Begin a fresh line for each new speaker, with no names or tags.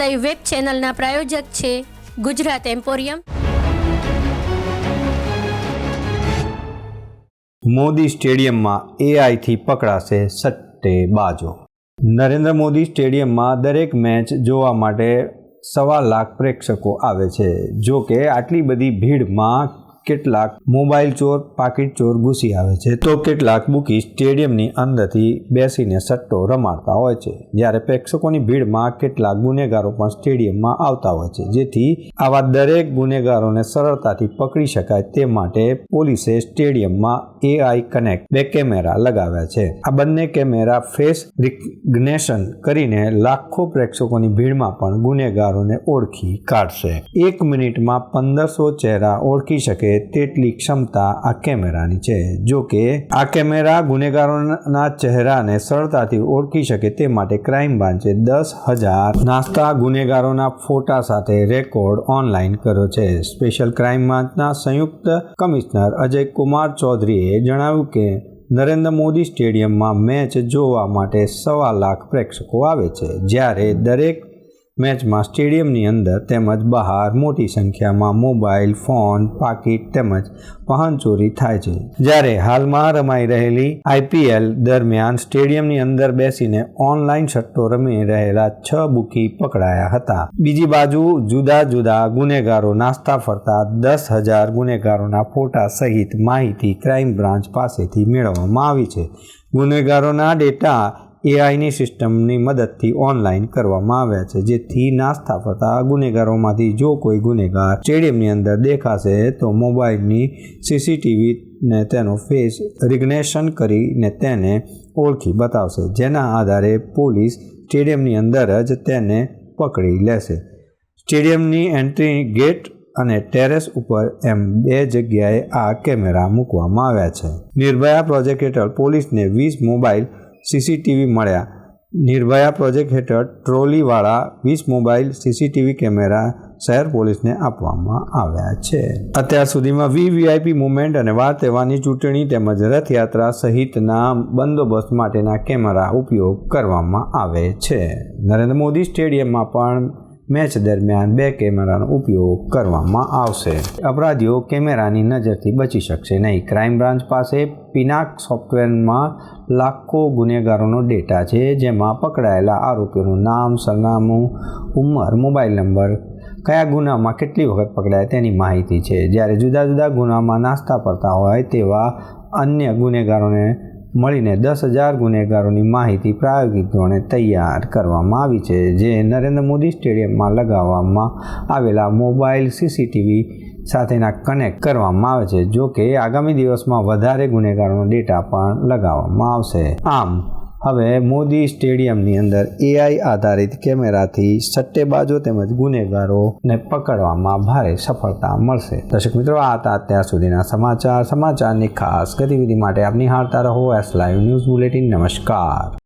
Live web ચેનલના પ્રાયોજક છે Gujarat emporium
Modi સ્ટેડિયમમાં એઆઈથી પકડાશે સટ્ટેબાજો નરેન્દ્ર મોદી સ્ટેડિયમમાં દરેક મેચ જોવા માટે સવા લાખ પ્રેક્ષકો આવે છે. જો કે આટલી બધી ભીડમાં કેટલાક મોબાઈલ ચોર, પાકીટ ચોર ઘૂસી આવે છે. તો કેટલાક બુકી સ્ટેડિયમની અંદરથી બેસીને સટ્ટો રમાડતા હોય છે. જ્યારે પ્રેક્ષકોની ભીડમાં કેટલાક ગુનેગારો પણ સ્ટેડિયમમાં આવતા હોય છે. જેથી આવા દરેક ગુનેગારોને સરળતાથી પકડી શકાય તે માટે પોલીસે સ્ટેડિયમમાં એઆઈ કનેક્ટ બે કેમેરા લગાવ્યા છે. આ બંને કેમેરા ફેસ રિકગ્નેશન કરીને લાખો પ્રેક્ષકોની ભીડમાં પણ ગુનેગારોને ઓળખી કાઢશે. એક મિનિટમાં પંદરસો ચહેરા ઓળખી તેટલી ક્ષમતા આ કેમેરાની છે. જો કે, આ કેમેરા ગુનેગારોના ચહેરાને સરળતાથી ઓળખી શકે તે માટે ક્રાઇમ બ્રાન્ચે દસ હજાર નાસ્તા ગુનેગારોના ફોટા સાથે રેકોર્ડ ઓનલાઈન કર્યો છે. સ્પેશિયલ ક્રાઇમ બ્રાન્ચના સંયુક્ત કમિશનર અજય કુમાર ચૌધરીએ જણાવ્યું કે, નરેન્દ્ર મોદી સ્ટેડિયમમાં મેચ જોવા માટે સવા લાખ પ્રેક્ષકો આવે છે. જ્યારે દરેક મેચમાં સ્ટેડિયમની અંદર તેમજ બહાર મોટી સંખ્યામાં મોબાઈલ, ફોન, પાકીટ તેમજ વાહન ચોરી થાય છે. જ્યારે હાલમાં રમાઈ રહેલી આઈપીએલ દરમિયાન સ્ટેડિયમની અંદર બેસીને ઓનલાઈન સટ્ટો રમી રહેલા છ બુકી પકડાયા હતા. બીજી બાજુ જુદા જુદા ગુનેગારો નાસ્તા ફરતા દસ હજાર ગુનેગારોના ફોટા સહિત માહિતી ક્રાઇમ બ્રાન્ચ પાસેથી મેળવવામાં આવી છે. ગુનેગારોના ડેટા એઆઈની સિસ્ટમની મદદથી ઓનલાઈન કરવામાં આવ્યા છે, જેથી નાસ્તા ફરતા ગુનેગારોમાંથી જો કોઈ ગુનેગાર સ્ટેડિયમની અંદર દેખાશે, તો મોબાઈલની સીસીટીવીને તેનો ફેસ રિગ્નેશન કરીને તેને ઓળખી બતાવશે. જેના આધારે પોલીસ સ્ટેડિયમની અંદર જ તેને પકડી લેશે. સ્ટેડિયમની એન્ટ્રી ગેટ અને ટેરેસ ઉપર એમ બે જગ્યાએ આ કેમેરા મૂકવામાં આવ્યા છે. નિર્ભયા પ્રોજેક્ટ હેઠળ પોલીસને વીસ મોબાઈલ સીસીટીવી મળ્યા. નિર્ભયા પ્રોજેક્ટ હેઠળ ટ્રોલીવાળા વીસ મોબાઈલ સીસીટીવી કેમેરા શહેર પોલીસને આપવામાં આવ્યા છે. અત્યાર સુધીમાં વીવીઆઈપી મુવમેન્ટ અને વાર તહેવારની ચૂંટણી તેમજ રથયાત્રા સહિતના બંદોબસ્ત માટેના કેમેરા ઉપયોગ કરવામાં આવે છે. નરેન્દ્ર મોદી સ્ટેડિયમમાં પણ મેચ દરમિયાન બે કેમેરાનો ઉપયોગ કરવામાં આવશે. અપરાધીઓ કેમેરાની નજરથી બચી શકશે નહીં. ક્રાઇમ બ્રાન્ચ પાસે પિનાક સોફ્ટવેરમાં લાખો ગુનેગારોનો ડેટા છે, જેમાં પકડાયેલા આરોપીઓનું નામ, સરનામું, ઉંમર, મોબાઈલ નંબર, કયા ગુનામાં કેટલી વખત પકડાય તેની માહિતી છે. જ્યારે જુદા જુદા ગુનામાં નાસ્તા પડતા હોય તેવા અન્ય ગુનેગારોને મળીને દસ હજાર ગુનેગારોની માહિતી પ્રાયોગિક ધોરણે તૈયાર કરવામાં આવી છે, જે નરેન્દ્ર મોદી સ્ટેડિયમમાં લગાવવામાં આવેલા મોબાઈલ સીસીટીવી સાથેના કનેક્ટ કરવામાં આવે છે, જો કે આગામી દિવસમાં વધારે ગુનેગારોનો ડેટા પણ લગાવવામાં આવશે. આમ હવે મોદી સ્ટેડિયમની અંદર એઆઈ આધારિત કેમેરાથી સટ્ટેબાજો તેમજ ગુનેગારોને પકડવામાં ભારે સફળતા મળશે. દર્શક મિત્રો, આ હતા અત્યાર સુધીના સમાચાર. સમાચારની ખાસ ગતિવિધિ માટે આપ નિહાળતા રહો એસ લાઈવ ન્યૂઝ બુલેટિન નમસ્કાર.